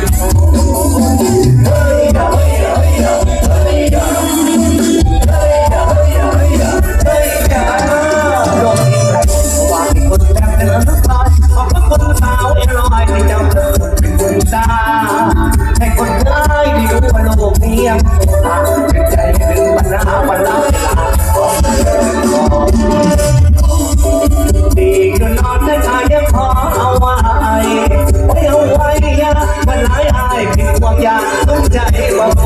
better. Oh.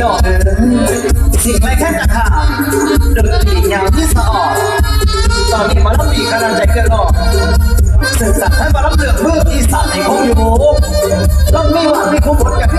น้องเอ๋ยสิ่งไม่แค่จะขาดดนตรียาวที่สะออดตอนนี้มาลับปีกำลังใจเกินหลอกสื่อสารให้มาลับเหลืองเพื่ออีสานในคงอยู่ต้องมีไหว